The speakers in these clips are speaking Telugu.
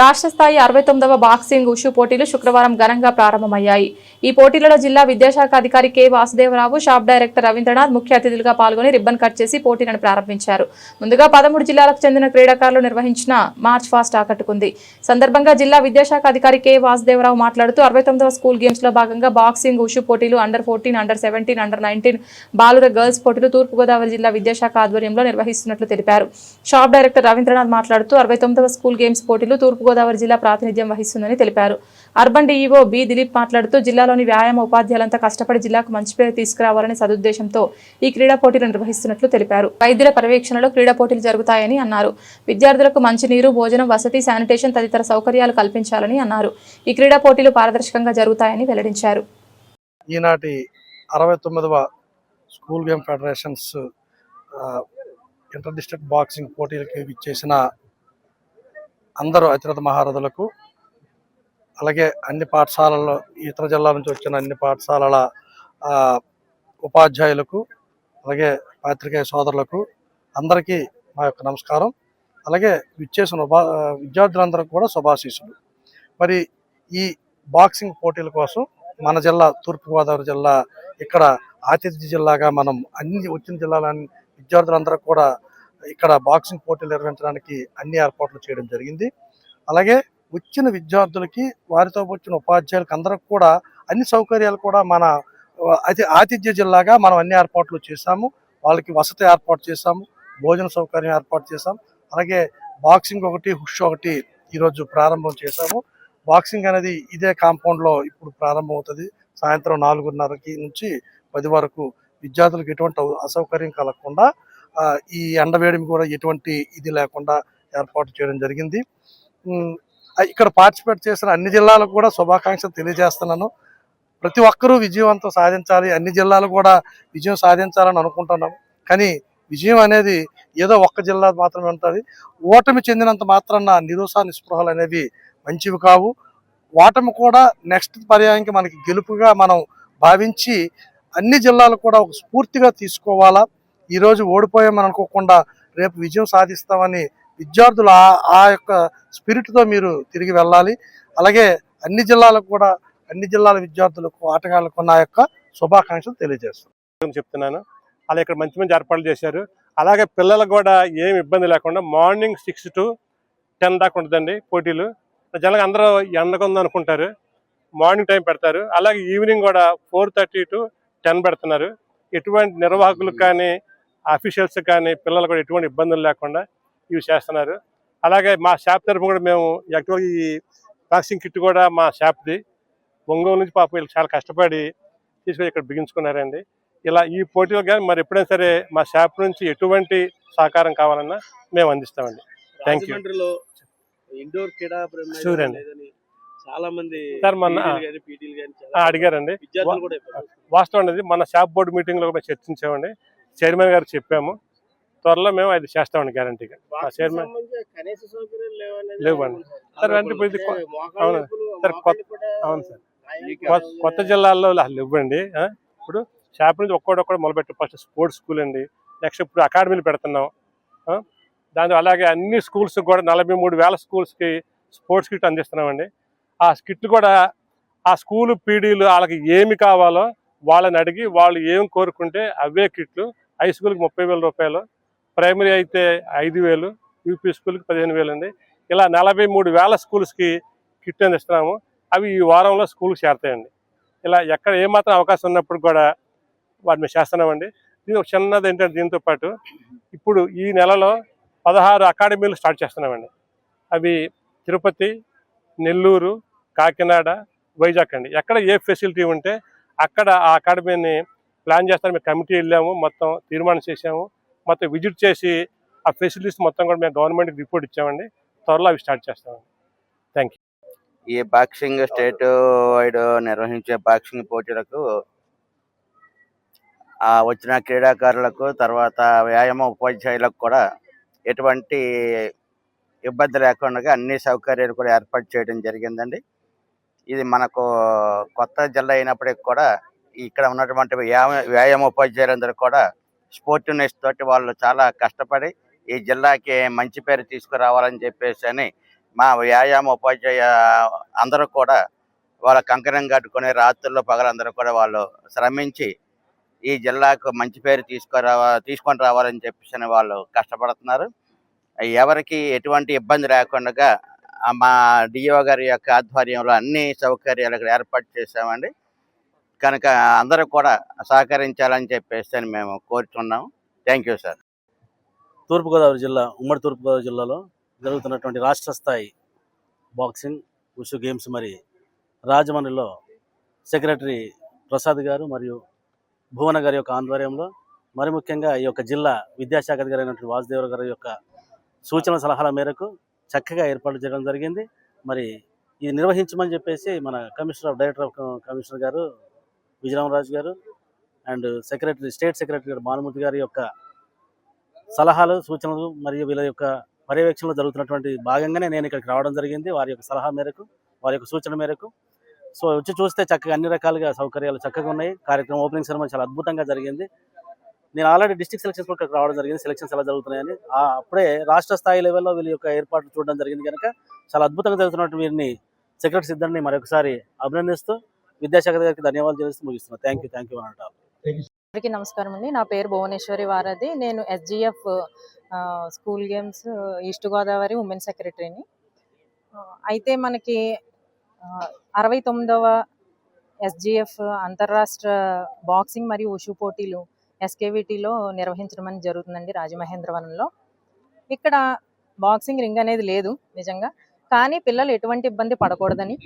రాష్ట్ర స్థాయి అరవై తొమ్మిదవ బాక్సింగ్ ఉషు పోటీలు శుక్రవారం ఘనంగా ప్రారంభమయ్యాయి. ఈ పోటీలలో జిల్లా విద్యాశాఖ అధికారి K Vasudevarao SAAP director Ravindranath ముఖ్య అతిథులుగా పాల్గొని రిబ్బన్ కట్ చేసి పోటీలను ప్రారంభించారు. ముందుగా పదమూడు జిల్లాలకు చెందిన క్రీడాకారులు నిర్వహించిన మార్చ్ ఫాస్ట్ ఆకట్టుకుంది. సందర్భంగా జిల్లా విద్యాశాఖ అధికారి కె వాసుదేవరావు మాట్లాడుతూ అరవై తొమ్మిదవ స్కూల్ గేమ్స్లో భాగంగా బాక్సింగ్ ఉషు పోటీలు under fourteen under seventeen under nineteen బాలుర గర్ల్స్ పోటీలు తూర్పుగోదావరి జిల్లా విద్యాశాఖ ఆధ్వర్యంలో నిర్వహిస్తున్నట్లు తెలిపారు. షాప్ డైరెక్టర్ రవీంద్రనాథ్ మాట్లాడుతూ అరవై తొమ్మిదవ స్కూల్ గేమ్స్ పోటీలు తూర్పుగోదావరి జిల్లా ప్రాతినిధ్యం వహిస్తుందని తెలిపారు. అర్బన్ డీఈఓ బి దిలీప్ మాట్లాడుతూ జిల్లాలోని వ్యాయామ ఉపాధ్యాయులంతా కష్టపడి జిల్లాకు మంచి పేరు తీసుకురావాలని సదుద్దేశంతో ఈ క్రీడా పోటీలు నిర్వహిస్తున్నట్లు తెలిపారు. వైద్యుల పర్యవేక్షణలో క్రీడా పోటీలు జరుగుతాయని అన్నారు. విద్యార్థులకు మంచినీరు భోజనం వసతి శానిటేషన్ తదితర సౌకర్యాలు కల్పించాలని అన్నారు. ఈ క్రీడా పోటీలు పారదర్శకంగా జరుగుతాయని వెల్లడించారు. ఈనాటి అరవై తొమ్మిదవ school game federations inter district boxing పోటీలకి ఇచ్చేసిన అందరూ అతిరథ మహారథులకు అలాగే అన్ని పాఠశాలలో ఇతర జిల్లాల నుంచి వచ్చిన అన్ని పాఠశాలల ఉపాధ్యాయులకు అలాగే పాత్రికేయ సోదరులకు అందరికీ మా యొక్క నమస్కారం. అలాగే విచ్చేసిన ఉపా విద్యార్థులందరికీ కూడా శుభాశీస్సులు. మరి ఈ బాక్సింగ్ పోటీల కోసం మన జిల్లా తూర్పుగోదావరి జిల్లా ఇక్కడ ఆతిథ్య జిల్లాగా మనం అన్ని వచ్చిన జిల్లాలని విద్యార్థులందరూ కూడా ఇక్కడ బాక్సింగ్ పోటీలు నిర్వహించడానికి అన్ని ఏర్పాట్లు చేయడం జరిగింది. అలాగే వచ్చిన విద్యార్థులకి వారితో వచ్చిన ఉపాధ్యాయులకు అందరికి కూడా అన్ని సౌకర్యాలు కూడా మన ఆ, అతి ఆతిథ్య జిల్లాగా మనం అన్ని ఏర్పాట్లు చేశాము. వాళ్ళకి వసతి ఏర్పాటు చేశాము భోజన సౌకర్యం ఏర్పాటు చేశాం అలాగే బాక్సింగ్ ఒకటి హుష్ ఒకటి ఈరోజు ప్రారంభం చేశాము. బాక్సింగ్ అనేది ఇదే కాంపౌండ్లో ఇప్పుడు ప్రారంభం అవుతుంది. సాయంత్రం నాలుగున్నరకి నుంచి పది వరకు విద్యార్థులకు ఎటువంటి అసౌకర్యం కలగకుండా ఈ ఎండవేడిమి కూడా ఎటువంటి ఇది లేకుండా ఏర్పాటు చేయడం జరిగింది. ఇక్కడ పార్టిసిపేట్ చేసిన అన్ని జిల్లాలకు కూడా శుభాకాంక్షలు తెలియజేస్తున్నాను. ప్రతి ఒక్కరూ విజయవంతం సాధించాలి. అన్ని జిల్లాలు కూడా విజయం సాధించాలని అనుకుంటున్నాం. కానీ విజయం అనేది ఏదో ఒక్క జిల్లా మాత్రమే ఉంటుంది. ఓటమి చెందినంత మాత్రాన నిరుసా నిస్పృహలు అనేవి మంచివి కావు. ఓటమి కూడా నెక్స్ట్ పర్యాయానికి మనకి గెలుపుగా మనం భావించి అన్ని జిల్లాలు కూడా ఒక స్ఫూర్తిగా తీసుకోవాలా. ఈరోజు ఓడిపోయామని అనుకోకుండా రేపు విజయం సాధిస్తామని విద్యార్థులు ఆ ఆ యొక్క స్పిరిట్తో మీరు తిరిగి వెళ్ళాలి. అలాగే అన్ని జిల్లాలకు కూడా అన్ని జిల్లాల విద్యార్థులకు ఆటగాళ్ళకు నా యొక్క శుభాకాంక్షలు తెలియజేస్తాను చెప్తున్నాను. అలా ఇక్కడ మంచి మంచి ఏర్పాట్లు చేశారు. అలాగే పిల్లలకు కూడా ఏం ఇబ్బంది లేకుండా మార్నింగ్ సిక్స్ టు టెన్ దాకా ఉంటుందండి పోటీలు. జనరల్గా అందరూ ఎండకుంది అనుకుంటారు. మార్నింగ్ టైం పెడతారు. అలాగే ఈవినింగ్ కూడా ఫోర్ థర్టీ టు టెన్ పెడుతున్నారు. ఎటువంటి నిర్వాహకులకు కానీ అఫీషియల్స్ కానీ పిల్లలు కూడా ఎటువంటి ఇబ్బందులు లేకుండా ఇవి చేస్తున్నారు అలాగే మా షాప్ తరఫున కూడా మేము యాక్చువల్గా ఈ బాక్సింగ్ కిట్ కూడా మా షాప్ది ఒంగోలు నుంచి పాపం వీళ్ళు చాలా కష్టపడి తీసుకొని ఇక్కడ బిగించుకున్నారండి ఇలా ఈ పోటీలు కానీ మరి ఎప్పుడైనా సరే మా షాప్ నుంచి ఎటువంటి సహకారం కావాలన్నా మేము అందిస్తామండి you. రాజమండ్రిలో ఇండోర్ క్రీడా. లేదని చాలా మంది సార్ ఆ, అడిగారండి. వాస్తవం అనేది మన షాప్ బోర్డు మీటింగ్లో కూడా చర్చించామండి చైర్మన్ గారు చెప్పాము త్వరలో మేము అది చేస్తామండి గ్యారంటీగా చైర్మన్ లేవండి. సార్, అంటే ఇప్పుడు అవును. సార్, కూడా అవును సార్ కొత్త-. కొత్త జిల్లాల్లో అసలు ఇవ్వండి? ఇప్పుడు షాప్ నుంచి ఒక్కోడొక్కడు మొదలుపెట్టి ఫస్ట్ స్పోర్ట్స్ స్కూల్ అండి నెక్స్ట్ ఇప్పుడు అకాడమీలు పెడుతున్నాం? దాని అలాగే అన్ని స్కూల్స్ కూడా నలభై మూడు వేల స్కూల్స్కి స్పోర్ట్స్ కిట్ అందిస్తున్నామండి ఆ కిట్ కూడా ఆ స్కూల్ పీడీలు వాళ్ళకి ఏమి కావాలో వాళ్ళని అడిగి వాళ్ళు ఏం కోరుకుంటే అవే కిట్లు హై స్కూల్కి ముప్పై వేల రూపాయలు ప్రైమరీ అయితే ఐదు వేలు యూపీ స్కూల్కి పదిహేను వేలు అండి. ఇలా నలభై మూడు వేల స్కూల్స్కి కిట్ అందిస్తున్నాము అవి ఈ వారంలో స్కూల్కి చేరతాయండి. ఇలా ఎక్కడ ఏమాత్రం అవకాశం ఉన్నప్పుడు కూడా వాటిని చేస్తున్నామండి. ఇది ఒక చిన్నది ఏంటంటే దీంతో పాటు ఇప్పుడు ఈ నెలలో పదహారు అకాడమీలు స్టార్ట్ చేస్తున్నామండి. అవి తిరుపతి నెల్లూరు కాకినాడ వైజాగ్ అండి. ఎక్కడ ఏ ఫెసిలిటీ ఉంటే అక్కడ ఆ అకాడమీని ప్లాన్ చేస్తాను. మేము కమిటీ వెళ్ళాము మొత్తం తీర్మానం చేసాము మొత్తం విజిట్ చేసి ఆ ఫెసిలిటీస్ మొత్తం కూడా మేము గవర్నమెంట్కి రిపోర్ట్ ఇచ్చామండి. త్వరలో అవి స్టార్ట్ చేస్తామండి. ఈ బాక్సింగ్ స్టేట్ వైడ్ నిర్వహించే బాక్సింగ్ పోటీలకు ఆ వచ్చిన క్రీడాకారులకు తర్వాత వ్యాయామ ఉపాధ్యాయులకు కూడా ఎటువంటి ఇబ్బంది లేకుండా అన్ని సౌకర్యాలు కూడా ఏర్పాటు చేయడం జరిగిందండి. ఇది మనకు కొత్త జిల్లా అయినప్పటికీ కూడా ఇక్కడ ఉన్నటువంటి వ్యాయామ ఉపాధ్యాయులందరూ కూడా స్పోర్టివ్నెస్ తోటి వాళ్ళు చాలా కష్టపడి ఈ జిల్లాకి మంచి పేరు తీసుకురావాలని చెప్పేసి అని మా వ్యాయామ ఉపాధ్యాయ అందరూ కూడా వాళ్ళ కంకణం కట్టుకుని రాత్రుల్లో పగలందరూ కూడా వాళ్ళు శ్రమించి ఈ జిల్లాకు మంచి పేరు తీసుకురావా తీసుకొని రావాలని చెప్పేసి వాళ్ళు కష్టపడుతున్నారు. ఎవరికి ఎటువంటి ఇబ్బంది లేకుండా మా డిఓ గారి యొక్క ఆధ్వర్యంలో అన్ని సౌకర్యాలు ఇక్కడ ఏర్పాటు చేశామండి. కనుక అందరూ కూడా సహకరించాలని చెప్పేసి అని మేము కోరుతున్నాం థ్యాంక్ యూ సార్ తూర్పుగోదావరి జిల్లా ఉమ్మడి తూర్పుగోదావరి జిల్లాలో జరుగుతున్నటువంటి రాష్ట్ర స్థాయి బాక్సింగ్ ఉషు గేమ్స్ మరి రాజమండ్రిలో సెక్రటరీ ప్రసాద్ గారు మరియు భువన గారి యొక్క ఆధ్వర్యంలో మరి ముఖ్యంగా ఈ యొక్క జిల్లా విద్యాశాఖ అధికారి అయినటువంటి వాసుదేవరావు గారి యొక్క సూచన సలహాల మేరకు చక్కగా ఏర్పాటు చేయడం జరిగింది. మరి ఇది నిర్వహించమని చెప్పేసి మన commissioner of director of commissioner గారు విజయరామరాజు గారు అండ్ సెక్రటరీ స్టేట్ సెక్రటరీ గారు భానుమూర్తి గారి యొక్క సలహాలు సూచనలు మరియు వీళ్ళ యొక్క పర్యవేక్షణలో జరుగుతున్నటువంటి భాగంగానే నేను ఇక్కడికి రావడం జరిగింది. వారి యొక్క సలహా మేరకు వారి యొక్క సూచన మేరకు. సో వచ్చి చూస్తే చక్కగా అన్ని రకాలుగా సౌకర్యాలు చక్కగా ఉన్నాయి. కార్యక్రమం ఓపెనింగ్ సెరమనీ చాలా అద్భుతంగా జరిగింది. నేను ఆల్రెడీ డిస్ట్రిక్ట్ సెలక్షన్స్ కూడా రావడం జరిగింది. సెలక్షన్స్ ఎలా జరుగుతున్నాయని. అప్పుడే రాష్ట్ర స్థాయి లెవెల్లో వీళ్ళ యొక్క ఏర్పాట్లు చూడడం జరిగింది కనుక చాలా అద్భుతంగా జరుగుతున్నటువంటి వీరిని సెక్రటరీ సిద్ధాన్ని మరొకసారి అభినందిస్తూ విద్యాశాఖ గారికి ధన్యవాదాలు తెలుస్తూ ముగిస్తున్నాను థ్యాంక్ యూ థ్యాంక్ యూ అందరికీ నమస్కారం అండి. నా పేరు భువనేశ్వరి వారధి. నేను SGF school games east Godavari women సెక్రటరీని. అయితే మనకి అరవై తొమ్మిదవ ఎస్జిఎఫ్ అంతర్రాష్ట్ర బాక్సింగ్ మరియు ఉషు పోటీలు ఎస్కేవిటీలో నిర్వహించడం అనేది జరుగుతుందండి రాజమహేంద్రవరంలో ఇక్కడ బాక్సింగ్ రింగ్ అనేది లేదు నిజంగా. కానీ పిల్లలు ఎటువంటి ఇబ్బంది పడకూడదని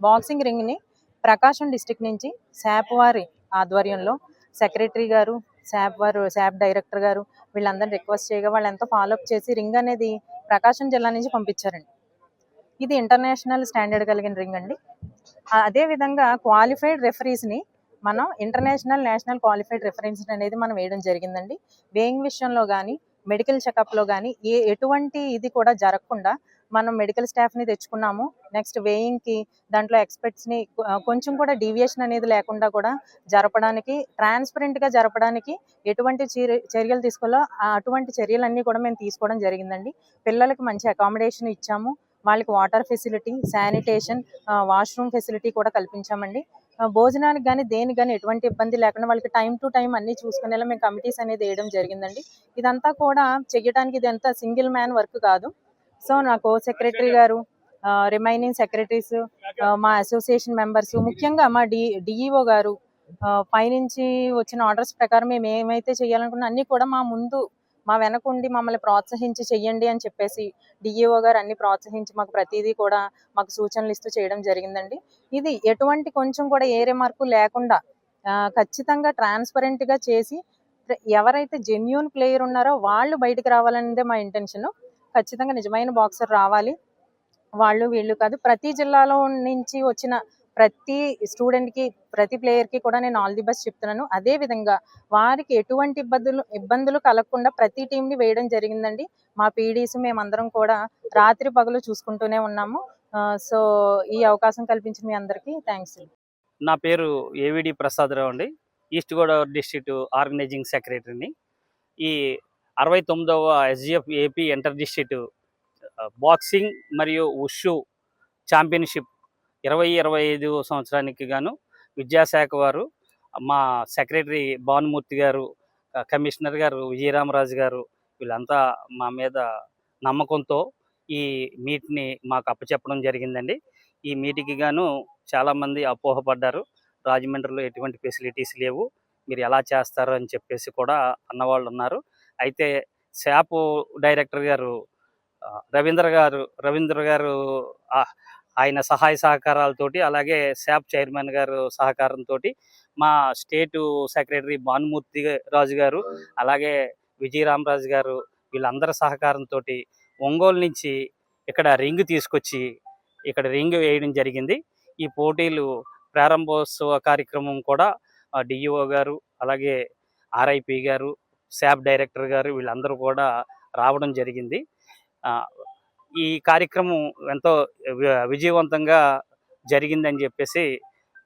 బాక్సింగ్ రింగ్ని ప్రకాశం డిస్టిక్ నుంచి శాప్ వారి ఆధ్వర్యంలో సెక్రటరీ గారు శాప్ వారు శాప్ డైరెక్టర్ గారు వీళ్ళందరినీ రిక్వెస్ట్ చేయగా వాళ్ళు ఎంతో ఫాలోఅప్ చేసి రింగ్ అనేది ప్రకాశం జిల్లా నుంచి పంపించారండి. ఇది ఇంటర్నేషనల్ స్టాండర్డ్ కలిగిన రింగ్ అండి. అదేవిధంగా అదే విధంగా క్వాలిఫైడ్ రెఫరీస్ని మనం ఇంటర్నేషనల్ నేషనల్ క్వాలిఫైడ్ రెఫరెన్స్ అనేది మనం వేయడం జరిగిందండి. వేయింగ్ విషయంలో కానీ మెడికల్ చెకప్లో కానీ ఏ ఎటువంటి ఇది కూడా జరగకుండా మనం మెడికల్ స్టాఫ్ని తెచ్చుకున్నాము. నెక్స్ట్ వేయింగ్కి దాంట్లో ఎక్స్పర్ట్స్ని కొంచెం కూడా డీవియేషన్ అనేది లేకుండా కూడా జరపడానికి ట్రాన్స్పరెంట్గా జరపడానికి ఎటువంటి చర్య- చర్యలు తీసుకోవాలో ఆ అటువంటి చర్యలన్నీ కూడా మేము తీసుకోవడం జరిగిందండి. పిల్లలకి మంచి అకామిడేషన్ ఇచ్చాము. వాళ్ళకి water facility sanitation washroom facility కూడా కల్పించామండి. భోజనానికి కానీ దేనికి కానీ ఎటువంటి ఇబ్బంది లేకుండా వాళ్ళకి టైం టు టైం అన్ని చూసుకునేలా మేము కమిటీస్ అనేది వేయడం జరిగిందండి. ఇదంతా కూడా చెయ్యడానికి ఇదంతా సింగిల్ మ్యాన్ వర్క్ కాదు. సో నాకు సెక్రటరీ గారు రిమైనింగ్ సెక్రటరీస్ మా అసోసియేషన్ మెంబర్స్ ముఖ్యంగా మా డి డిఈఓ గారు పైనుంచి వచ్చిన ఆర్డర్స్ ప్రకారం మేము ఏమైతే చేయాలనుకున్నా అన్ని కూడా మా ముందు మా వెనకుండి మమ్మల్ని ప్రోత్సహించి చెయ్యండి అని చెప్పేసి డిఈఓ గారు అన్ని ప్రోత్సహించి మాకు ప్రతిదీ కూడా మాకు సూచనలు ఇస్తూ చేయడం జరిగిందండి. ఇది ఎటువంటి కొంచెం కూడా ఏ రిమార్కు లేకుండా ఖచ్చితంగా ట్రాన్స్పరెంట్గా చేసి ఎవరైతే జెన్యున్ ప్లేయర్ ఉన్నారో వాళ్ళు బయటకు రావాలనేదే మా ఇంటెన్షన్ ఖచ్చితంగా నిజమైన బాక్సర్ రావాలి. వాళ్ళు వీళ్ళు కాదు. ప్రతి జిల్లాలో నుంచి వచ్చిన ప్రతి స్టూడెంట్కి ప్రతి ప్లేయర్కి కూడా నేను ఆల్ ది బెస్ట్ చెప్తున్నాను. అదే విధంగా వారికి ఎటువంటి ఇబ్బందులు ఇబ్బందులు కలగకుండా ప్రతి టీంని వేయడం జరిగిందండి. మా పీడీస్ మేమందరం కూడా రాత్రి పగలు చూసుకుంటూనే ఉన్నాము. సో ఈ అవకాశం కల్పించిన మీ అందరికీ థ్యాంక్స్ నా పేరు ఏవిడి ప్రసాదరావు అండి. ఈస్ట్ గోదావరి డిస్ట్రిక్ట్ ఆర్గనైజింగ్ సెక్రటరీని ఈ అరవై తొమ్మిదవ SGF AP inter district boxing మరియు ఉషు ఛాంపియన్షిప్ ఇరవై ఇరవై ఐదు సంవత్సరానికి గాను విద్యాశాఖ వారు మా సెక్రటరీ భానుమూర్తి గారు కమిషనర్ గారు విజయరామరాజు గారు వీళ్ళంతా మా మీద నమ్మకంతో ఈ మీట్ని మాకు అప్పచెప్పడం జరిగిందండి. ఈ మీట్కి గాను చాలామంది అపోహపడ్డారు. రాజమండ్రిలో ఎటువంటి ఫెసిలిటీస్ లేవు. మీరు ఎలా చేస్తారు అని చెప్పేసి కూడా అన్నవాళ్ళు ఉన్నారు. అయితే శాపు డైరెక్టర్ గారు రవీంద్ర గారు రవీంద్ర గారు ఆయన సహాయ సహకారాలతోటి అలాగే శాప్ చైర్మన్ గారు సహకారంతో మా స్టేటు సెక్రటరీ భానుమూర్తి రాజు గారు అలాగే విజయరామరాజు గారు వీళ్ళందరి సహకారంతో ఒంగోలు నుంచి ఇక్కడ రింగ్ తీసుకొచ్చి ఇక్కడ రింగ్ వేయడం జరిగింది. ఈ పోటీలు ప్రారంభోత్సవ కార్యక్రమం కూడా డిఈఓ గారు అలాగే ఆర్ఐపి గారు శాప్ డైరెక్టర్ గారు వీళ్ళందరూ కూడా రావడం జరిగింది. ఈ కార్యక్రమం ఎంతో విజయవంతంగా జరిగిందని చెప్పేసి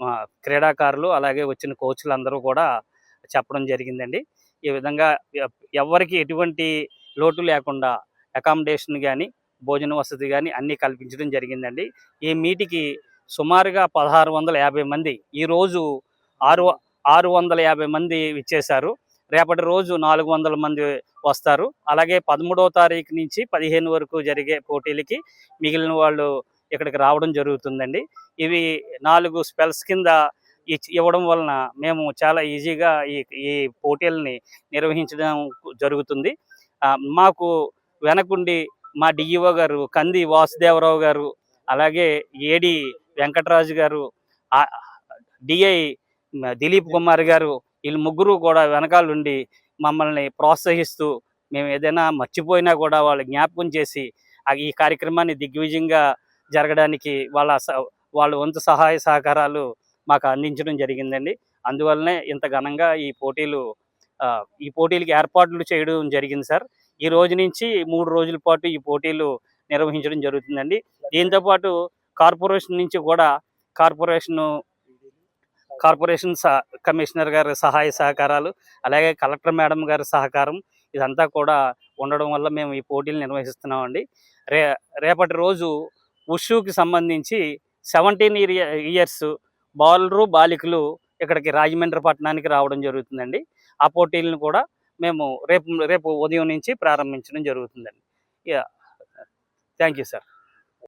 మా క్రీడాకారులు అలాగే వచ్చిన కోచ్లు అందరూ కూడా చెప్పడం జరిగిందండి. ఈ విధంగా ఎవరికి ఎటువంటి లోటు లేకుండా అకామిడేషన్ కానీ భోజన వసతి కానీ అన్నీ కల్పించడం జరిగిందండి. ఈ మీటికి సుమారుగా పదహారు వందల యాభై మంది ఈరోజు ఆరు ఆరు వందల యాభై మంది ఇచ్చేశారు రేపటి రోజు నాలుగు వందల మంది వస్తారు. అలాగే పదమూడవ తారీఖు నుంచి పదిహేను వరకు జరిగే పోటీలకి మిగిలిన వాళ్ళు ఇక్కడికి రావడం జరుగుతుందండి. ఇవి నాలుగు స్పెల్స్ కింద ఇవ్వడం వలన మేము చాలా ఈజీగా ఈ ఈ పోటీలని నిర్వహించడం జరుగుతుంది. మాకు వెనకుండి మా డిఈఓ గారు కంది వాసుదేవరావు గారు అలాగే ఏడి వెంకటరాజు గారు డిఐ దిలీప్ కుమార్ గారు వీళ్ళు ముగ్గురు కూడా వెనకాలండి మమ్మల్ని ప్రోత్సహిస్తూ మేము ఏదైనా మర్చిపోయినా కూడా వాళ్ళు జ్ఞాపకం చేసి ఆ ఈ కార్యక్రమాన్ని దిగ్విజయంగా జరగడానికి వాళ్ళ స- వాళ్ళ వంతు సహాయ సహకారాలు మాకు అందించడం జరిగిందండి. అందువల్లనే ఇంత ఘనంగా ఈ పోటీలు ఈ పోటీలకి ఏర్పాట్లు చేయడం జరిగింది సార్. ఈ రోజు నుంచి మూడు రోజుల పాటు ఈ పోటీలు నిర్వహించడం జరుగుతుందండి. దీంతో పాటు కార్పొరేషన్ నుంచి కూడా కార్పొరేషన్ కార్పొరేషన్ సహ కమిషనర్ గారి సహాయ సహకారాలు అలాగే కలెక్టర్ మేడం గారి సహకారం ఇదంతా కూడా ఉండడం వల్ల మేము ఈ పోటీలు నిర్వహిస్తున్నామండి. రే రేపటి రోజు ఉషుకి సంబంధించి సెవెంటీన్ ఇయర్స్ బాలురు బాలికలు ఇక్కడికి రాజమండ్రి పట్టణానికి రావడం జరుగుతుందండి. ఆ పోటీలను కూడా మేము రేపు రేపు ఉదయం నుంచి ప్రారంభించడం జరుగుతుందండి. Thank you sir.